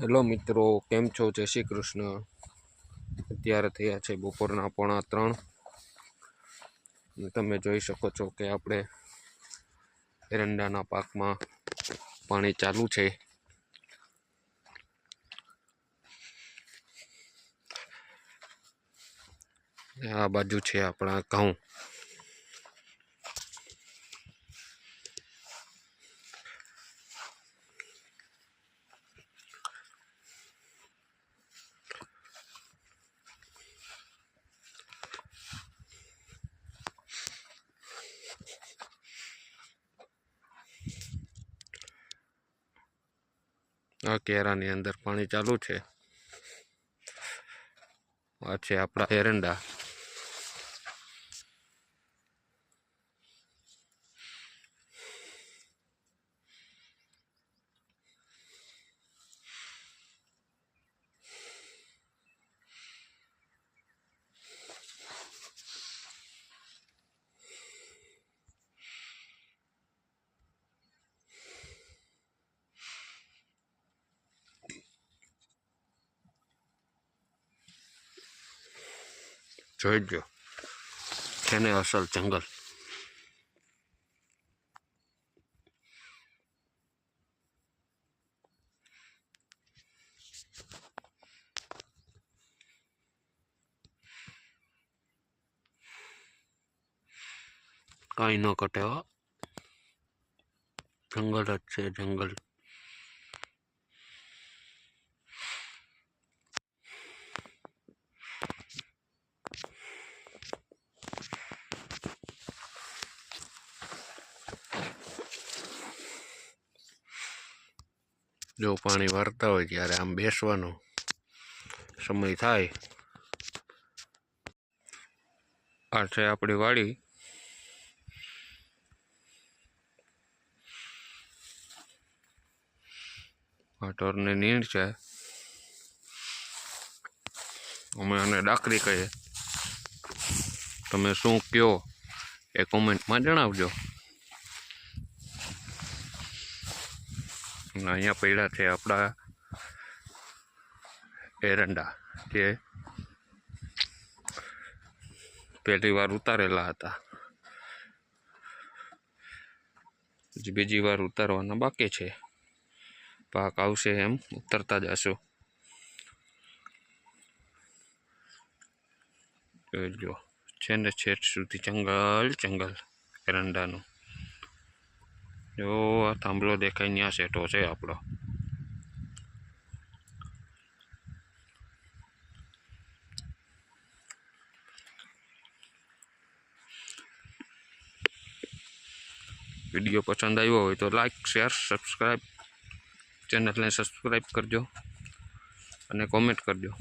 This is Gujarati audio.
હેલો મિત્રો, કેમ છો? જય શ્રી કૃષ્ણ. અત્યારે થયા છે બપોરના પોણા ત્રણ. તમે જોઈ શકો છો કે આપણે એરંડાના પાકમાં પાણી ચાલુ છે. આ બાજુ છે આપણા ઘઉં. આ કેરાની અંદર પાણી ચાલુ છે. આ છે આપણા એરંડા. જોઈ જો છે ને અસલ જંગલ? કાંઈ ન કટે જંગલ જ છે જંગલ. જો પાણી વારતા હોય ત્યારે આમ બેસવાનો સમય થાય. આ છે આપણી વાડી. આ ઢોરને નીણ છે. અમે આને ડાકરી કહીએ. તમે શું કયો એ કોમેન્ટમાં જણાવજો. અહીંયા પડ્યા છે આપણા એરંડા જે પહેલી વાર ઉતારેલા હતા. બીજી વાર ઉતારવાના બાકી છે. પાક આવશે એમ ઉતરતા જશો. જો છે ને છેઠ સુધી જંગલ જંગલ, એરંડાનું. જો, આ થાંભલો દેખાય ત્યાં સેટો છે આપણો. વીડિયો પસંદ આવ્યો હોય તો લાઇક શેર સબસ્ક્રાઈબ ચેનલને સબસ્ક્રાઈબ કરજો અને કોમેન્ટ કરજો.